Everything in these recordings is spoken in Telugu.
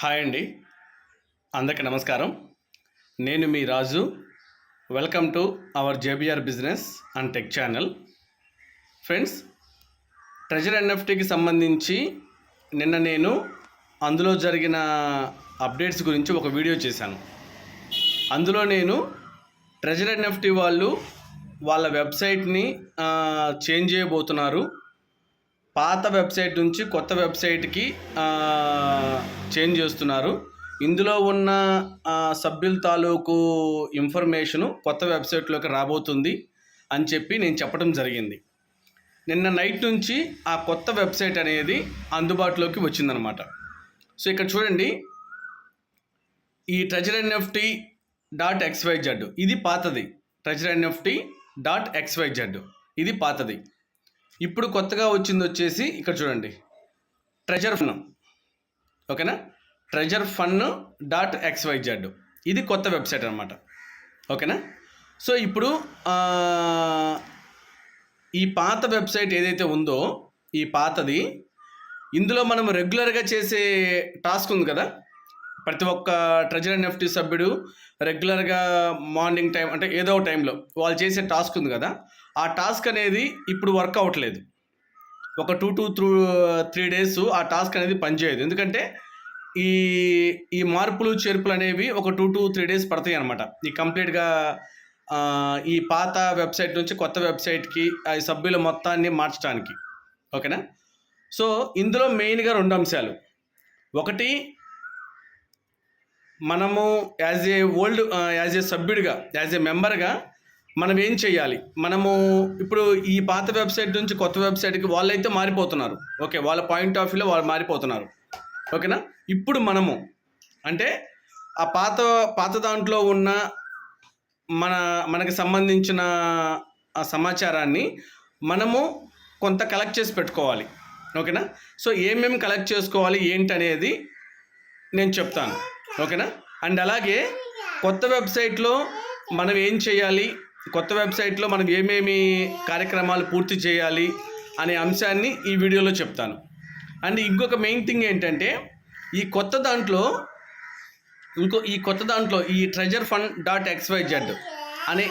హాయ్ అండి. అందరికీ నమస్కారం. నేను మీ Raju. Welcome to our JBR business and tech channel friends treasure ఎన్ఎఫ్టీకి సంబంధించి నిన్న నేను అందులో జరిగిన అప్డేట్స్ గురించి ఒక వీడియో చేశాను. అందులో నేను ట్రెజర్ ఎన్ఎఫ్టీ వాళ్ళు వాళ్ళ వెబ్సైట్ని చేంజ్ చేయబోతున్నారు. పాత వెబ్సైట్ నుంచి కొత్త వెబ్సైట్కి చేంజ్ చేస్తున్నారు. ఇందులో ఉన్న సభ్యుల తాలూకు ఇన్ఫర్మేషను కొత్త వెబ్సైట్లోకి రాబోతుంది అని చెప్పి నేను చెప్పడం జరిగింది. నిన్న నైట్ నుంచి ఆ కొత్త వెబ్సైట్ అనేది అందుబాటులోకి వచ్చిందనమాట. సో ఇక్కడ చూడండి. ఈ ట్రెజర్ ఎన్ఎఫ్టీ డాట్ ఎక్స్వైజెడ్ ఇది పాతది. ట్రెజర్ ఎన్ఎఫ్టీ డాట్ ఎక్స్వైజెడ్ ఇది పాతది. ఇప్పుడు కొత్తగా వచ్చింది వచ్చేసి ఇక్కడ చూడండి. ట్రెజర్ ఫన్ ఓకేనా? ట్రెజర్ ఫన్ డాట్ ఎక్స్వైజెడ్ ఇది కొత్త వెబ్సైట్ అనమాట ఓకేనా? సో ఇప్పుడు ఈ పాత వెబ్సైట్ ఏదైతే ఉందో ఈ పాతది ఇందులో మనం రెగ్యులర్గా చేసే టాస్క్ ఉంది కదా? ప్రతి ఒక్క ట్రెజర్ అండ్ సభ్యుడు రెగ్యులర్గా మార్నింగ్ టైం అంటే ఏదో ఒక టైంలో వాళ్ళు చేసే టాస్క్ ఉంది కదా? ఆ టాస్క్ అనేది ఇప్పుడు వర్క్ అవ్వట్లేదు. ఒక two two through three days ఆ టాస్క్ అనేది పనిచేయదు. ఎందుకంటే ఈ ఈ మార్పులు చేర్పులు అనేవి ఒక టూ టూ త్రీ డేస్ పడతాయి అనమాట ఈ కంప్లీట్గా ఈ పాత వెబ్సైట్ నుంచి కొత్త వెబ్సైట్కి ఆ సభ్యుల మొత్తాన్ని మార్చడానికి ఓకేనా? సో ఇందులో మెయిన్గా రెండు అంశాలు. ఒకటి మనము as a old as a సభ్యుడిగా యాజ్ ఏ మెంబర్గా మనం ఏం చేయాలి మనము ఇప్పుడు ఈ పాత వెబ్సైట్ నుంచి కొత్త వెబ్సైట్కి వాళ్ళైతే మారిపోతున్నారు. ఓకే వాళ్ళ పాయింట్ ఆఫ్ వ్యూలో వాళ్ళు మారిపోతున్నారు. ఓకేనా? ఇప్పుడు మనము అంటే ఆ పాత పాత దాంట్లో ఉన్న మన మనకి సంబంధించిన ఆ సమాచారాన్ని మనము కొంత కలెక్ట్ చేసి పెట్టుకోవాలి. ఓకేనా? సో ఏమేమి కలెక్ట్ చేసుకోవాలి? ఏంటి అనేది నేను చెప్తాను. ఓకేనా? అండ్ అలాగే కొత్త వెబ్సైట్లో మనం ఏం చేయాలి కొత్త వెబ్సైట్లో మనం ఏమేమి కార్యక్రమాలు పూర్తి చేయాలి అనే అంశాన్ని ఈ వీడియోలో చెప్తాను. అండ్ ఇంకొక మెయిన్ థింగ్ ఏంటంటే ఈ కొత్త దాంట్లో ఇంకో ఈ కొత్త దాంట్లో ఈ ట్రెజర్ ఫండ్ డాట్ ఎక్స్వైజెడ్ అనే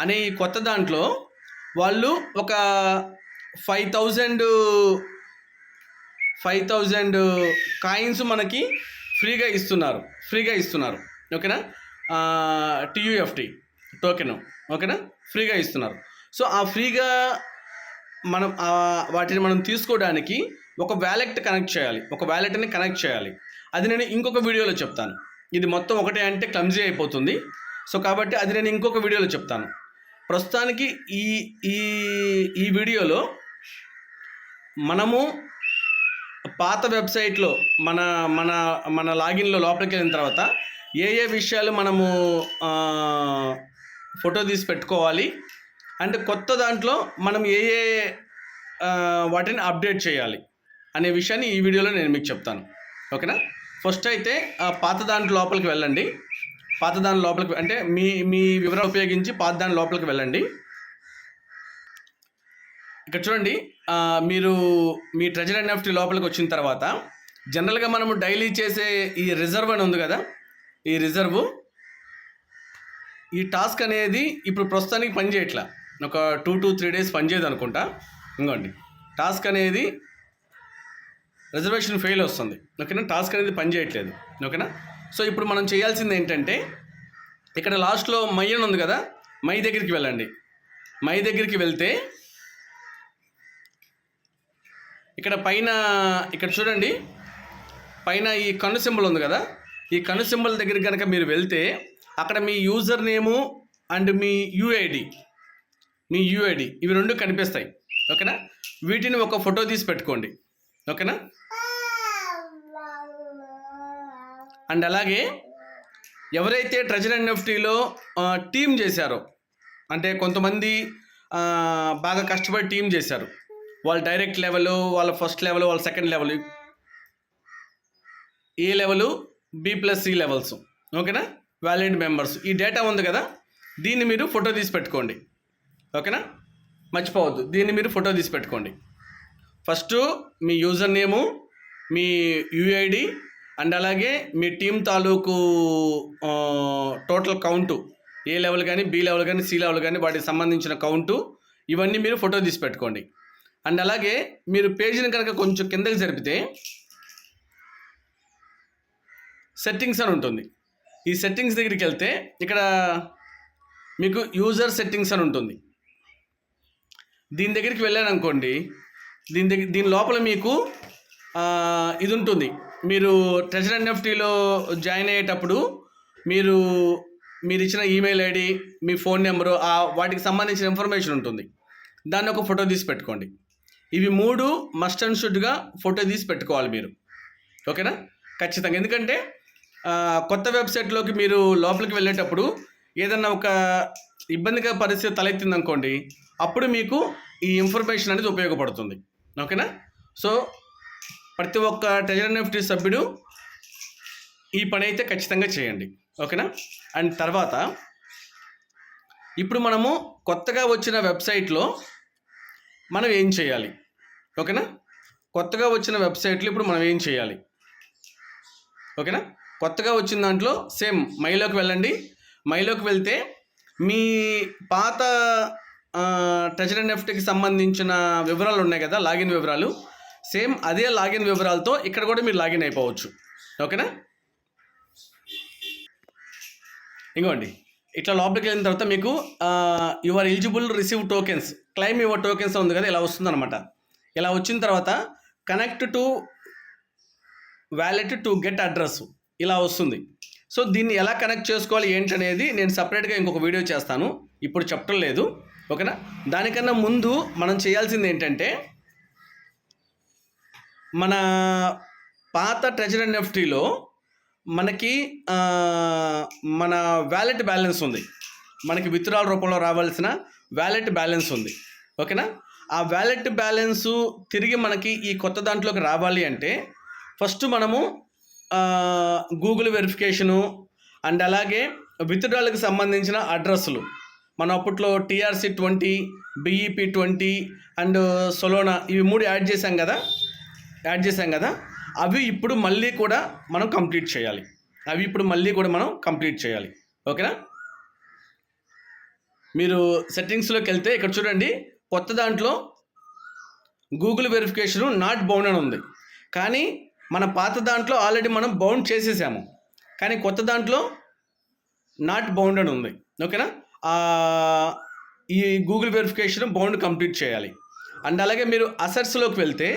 అనే ఈ కొత్త దాంట్లో వాళ్ళు ఒక five thousand five thousand coins మనకి ఫ్రీగా ఇస్తున్నారు ఫ్రీగా ఇస్తున్నారు. ఓకేనా? టీయూఎఫ్టీ టోకెన్ ఓకేనా? ఫ్రీగా ఇస్తున్నారు. సో ఆ ఫ్రీగా మనం వాటిని మనం తీసుకోవడానికి ఒక వ్యాలెట్ కనెక్ట్ చేయాలి. ఒక వ్యాలెట్ని కనెక్ట్ చేయాలి. అది నేను ఇంకొక వీడియోలో చెప్తాను. ఇది మొత్తం ఒకటే అంటే క్లమ్జీ అయిపోతుంది. సో కాబట్టి అది నేను ఇంకొక వీడియోలో చెప్తాను. ప్రస్తుతానికి ఈ ఈ ఈ వీడియోలో మనము పాత వెబ్సైట్లో మన మన మన లాగిన్లో లోపలికి వెళ్ళిన తర్వాత ఏ ఏ విషయాలు మనము ఫోటో తీసి పెట్టుకోవాలి. అండ్ కొత్త దాంట్లో మనం ఏ ఏ వాటిని అప్డేట్ చేయాలి అనే విషయాన్ని ఈ వీడియోలో నేను మీకు చెప్తాను. ఓకేనా? ఫస్ట్ అయితే ఆ పాత దాంట్లో లోపలికి వెళ్ళండి. పాత దాని లోపలికి అంటే మీ మీ వివరాలు ఉపయోగించి పాత దాని లోపలికి వెళ్ళండి. ఇక్కడ చూడండి మీరు మీ ట్రెజర్ ఎన్ఎఫ్టీ లోపలికి వచ్చిన తర్వాత జనరల్గా మనము డైలీ చేసే ఈ రిజర్వ్ అని ఉంది కదా? ఈ రిజర్వ్ ఈ టాస్క్ అనేది ఇప్పుడు ప్రస్తుతానికి పనిచేయట్లా ఒక టూ టు త్రీ డేస్ పనిచేయదు అనుకుంటా. ఇంకోండి. టాస్క్ అనేది రిజర్వేషన్ ఫెయిల్ వస్తుంది. ఓకేనా? టాస్క్ అనేది పనిచేయట్లేదు ఓకేనా? సో ఇప్పుడు మనం చేయాల్సింది ఏంటంటే ఇక్కడ లాస్ట్లో మై అని ఉంది కదా? మై దగ్గరికి వెళ్ళండి. మై దగ్గరికి వెళ్తే ఇక్కడ పైన ఇక్కడ చూడండి. పైన ఈ కన్ను సింబల్ ఉంది కదా? ఈ కన్ను సింబల్ దగ్గరికి కనుక మీరు వెళ్తే అక్కడ మీ యూజర్ నేము అండ్ మీ యూఐడి మీ యూఐడి ఇవి రెండు కనిపిస్తాయి. ఓకేనా? వీటిని ఒక ఫోటో తీసి పెట్టుకోండి. ఓకేనా? అండ్ అలాగే ఎవరైతే ట్రెజర్ ఎన్ఎఫ్టీలో టీం చేశారో అంటే కొంతమంది బాగా కష్టపడి టీం చేశారు వాళ్ళ డైరెక్ట్ లెవెల్ వాళ్ళ ఫస్ట్ లెవెల్ వాళ్ళ second level A level B plus C levels ఓకేనా? Valid members. ఈ డేటా ఉంది కదా దీన్ని మీరు ఫోటో తీసి పెట్టుకోండి. ఓకేనా? మర్చిపోవద్దు. దీన్ని మీరు ఫోటో తీసి పెట్టుకోండి. ఫస్ట్ మీ యూజర్ నేము మీ యుఐడి అండ్ అలాగే మీ టీం తాలూకు టోటల్ కౌంటు. ఏ లెవెల్ కానీ బి లెవెల్ కానీ సి లెవెల్ కానీ వాటికి సంబంధించిన కౌంటు ఇవన్నీ మీరు ఫోటో తీసి పెట్టుకోండి. అండ్ అలాగే మీరు పేజీని కనుక కొంచెం కిందకి జరిపితే సెట్టింగ్స్ అని ఉంటుంది. ఈ సెట్టింగ్స్ దగ్గరికి వెళ్తే ఇక్కడ మీకు యూజర్ సెట్టింగ్స్ అని ఉంటుంది. దీని దగ్గరికి వెళ్ళారనుకోండి దీని దగ్గర దీని లోపల మీకు ఇది ఉంటుంది. మీరు ట్రెజర్ ఎన్ఎఫ్టీలో జాయిన్ అయ్యేటప్పుడు మీరు మీరు ఇచ్చిన ఈమెయిల్ ఐడి మీ ఫోన్ నెంబరు ఆ వాటికి సంబంధించిన ఇన్ఫర్మేషన్ ఉంటుంది. దాన్ని ఒక ఫోటో తీసి పెట్టుకోండి. ఇవి మూడు మస్ట్ అండ్ షుడ్గా ఫోటో తీసి పెట్టుకోవాలి మీరు. ఓకేనా? ఖచ్చితంగా. ఎందుకంటే కొత్త వెబ్సైట్లోకి మీరు లోపలికి వెళ్ళేటప్పుడు ఏదన్నా ఒక ఇబ్బందిగా పరిస్థితి తలెత్తింది అనుకోండి అప్పుడు మీకు ఈ ఇన్ఫర్మేషన్ అనేది ఉపయోగపడుతుంది. ఓకేనా? సో ప్రతి ఒక్క ట్రెజర్ ఎన్ఎఫ్టీ సభ్యుడు ఈ పని అయితే ఖచ్చితంగా చేయండి. ఓకేనా? అండ్ తర్వాత ఇప్పుడు మనము కొత్తగా వచ్చిన వెబ్సైట్లో మనం ఏం చేయాలి? ఓకేనా? కొత్తగా వచ్చిన వెబ్సైట్లో ఇప్పుడు మనం ఏం చేయాలి? ఓకేనా? కొత్తగా వచ్చిన దాంట్లో సేమ్ మైలోకి వెళ్ళండి. మైలోకి వెళ్తే మీ పాత టర్చర్ అండ్ నెఫ్ట్కి సంబంధించిన వివరాలు ఉన్నాయి కదా లాగిన్ వివరాలు. సేమ్ అదే లాగిన్ వివరాలతో ఇక్కడ కూడా మీరు లాగిన్ అయిపోవచ్చు. ఓకేనా? ఇంకోండి. ఇట్లా లోపలికి వెళ్ళిన తర్వాత మీకు your eligible receive tokens claim your tokens ఉంది కదా ఇలా వస్తుందన్నమాట. ఇలా వచ్చిన తర్వాత connect to wallet to get address ఇలా వస్తుంది. సో దీన్ని ఎలా కనెక్ట్ చేసుకోవాలి ఏంటనేది నేను సపరేట్గా ఇంకొక వీడియో చేస్తాను. ఇప్పుడు చెప్పడం లేదు. ఓకేనా? దానికన్నా ముందు మనం చేయాల్సింది ఏంటంటే మన పాత ట్రెజర్ ఎన్ఎఫ్టీలో మనకి మన వ్యాలెట్ బ్యాలెన్స్ ఉంది. మనకి విత్డ్రాల్ రూపంలో రావాల్సిన వ్యాలెట్ బ్యాలెన్స్ ఉంది. ఓకేనా? ఆ వ్యాలెట్ బ్యాలెన్స్ తిరిగి మనకి ఈ కొత్త దాంట్లోకి రావాలి అంటే ఫస్ట్ మనము గూగుల్ వెరిఫికేషను అండ్ అలాగే విత్డ్రాలకు సంబంధించిన అడ్రస్లు మనం అప్పట్లో TRC twenty BEP twenty and Solana ఇవి మూడు యాడ్ చేశాం కదా? యాడ్ చేశాం కదా? అవి ఇప్పుడు మళ్ళీ కూడా మనం కంప్లీట్ చేయాలి. అవి ఇప్పుడు మళ్ళీ కూడా మనం కంప్లీట్ చేయాలి. ఓకేనా? మీరు సెట్టింగ్స్లోకి వెళ్తే ఇక్కడ చూడండి కొత్త దాంట్లో గూగుల్ వెరిఫికేషన్ నాట్ బౌండ్ అని ఉంది. కానీ మన పాత దాంట్లో ఆల్రెడీ మనం బౌండ్ చేసేసాము. కానీ కొత్త దాంట్లో నాట్ బౌండ్ అని ఉంది. ఓకేనా? ఈ గూగుల్ వెరిఫికేషన్ బౌండ్ కంప్లీట్ చేయాలి. అండ్ అలాగే మీరు అసెట్స్లోకి వెళ్తే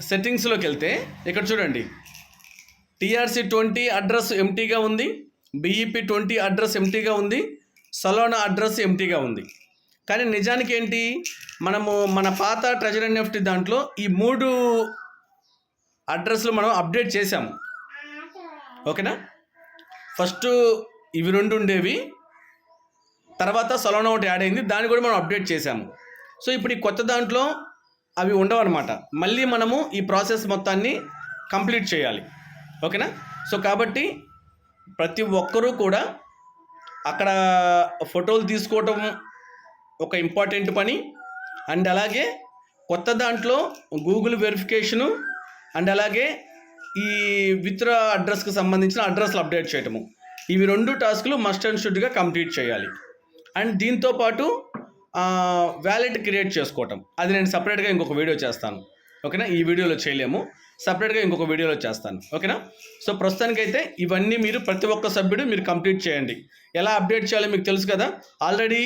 సెట్టింగ్స్లోకి వెళ్తే ఇక్కడ చూడండి. టీఆర్సీ ట్వంటీ అడ్రస్ ఎంటీగా ఉంది. బీఈపీ ట్వంటీ అడ్రస్ ఎంటీగా ఉంది. సలోనా అడ్రస్ ఎంటీగా ఉంది. కానీ నిజానికి ఏంటి మనము మన పాత ట్రెజర్ ఎన్ఎఫ్టీ దాంట్లో ఈ మూడు అడ్రస్లు మనం అప్డేట్ చేసాము ఓకేనా? ఫస్ట్ ఇవి రెండు ఉండేవి. తర్వాత సలోనా ఒకటి యాడ్ అయింది. దాన్ని కూడా మనం అప్డేట్ చేసాము సో ఇప్పుడు ఈ కొత్త దాంట్లో అవి ఉండవు అనమాట మళ్ళీ మనము ఈ ప్రాసెస్ మొత్తాన్ని కంప్లీట్ చేయాలి. ఓకేనా? సో కాబట్టి ప్రతి ఒక్కరూ కూడా అక్కడ ఫోటోలు తీసుకోవటం ఒక ఇంపార్టెంట్ పని. అండ్ అలాగే కొత్త దాంట్లో గూగుల్ వెరిఫికేషను అండ్ అలాగే ఈ విత్ర అడ్రస్కి సంబంధించిన అడ్రస్లు అప్డేట్ చేయటము. ఇవి రెండు టాస్కులు మస్ట్ అండ్ షుడ్గా కంప్లీట్ చేయాలి. అండ్ దీంతో పాటు వ్యాలెట్ క్రియేట్ చేసుకోవటం. అది నేను సపరేట్గా ఇంకొక వీడియో చేస్తాను. ఓకేనా? ఈ వీడియోలో చేయలేము. సపరేట్గా ఇంకొక వీడియోలో చేస్తాను. ఓకేనా సో ప్రస్తుతానికైతే ఇవన్నీ మీరు ప్రతి ఒక్క సభ్యుడు మీరు కంప్లీట్ చేయండి. ఎలా అప్డేట్ చేయాలో మీకు తెలుసు కదా? ఆల్రెడీ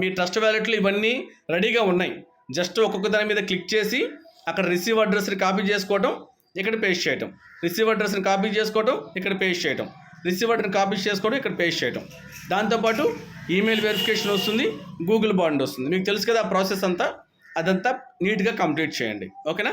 మీ ట్రస్ట్ వ్యాలెట్లు ఇవన్నీ రెడీగా ఉన్నాయి. జస్ట్ ఒక్కొక్క దాని మీద క్లిక్ చేసి అక్కడ రిసీవ్ అడ్రస్ని కాపీ చేసుకోవటం ఇక్కడ పేస్ట్ చేయటం. రిసీవ్ అడ్రస్ని కాపీ చేసుకోవటం ఇక్కడ పేస్ట్ చేయటం. రిసీవ్ అడ్రస్ని కాపీ చేసుకోవడం ఇక్కడ పేస్ట్ చేయటం. దాంతోపాటు ఈమెయిల్ వెరిఫికేషన్ వస్తుంది గూగుల్ బాండ్ వస్తుంది. మీకు తెలుసు కదా ఆ ప్రాసెస్ అంతా? అదంతా నీట్గా కంప్లీట్ చేయండి. ఓకేనా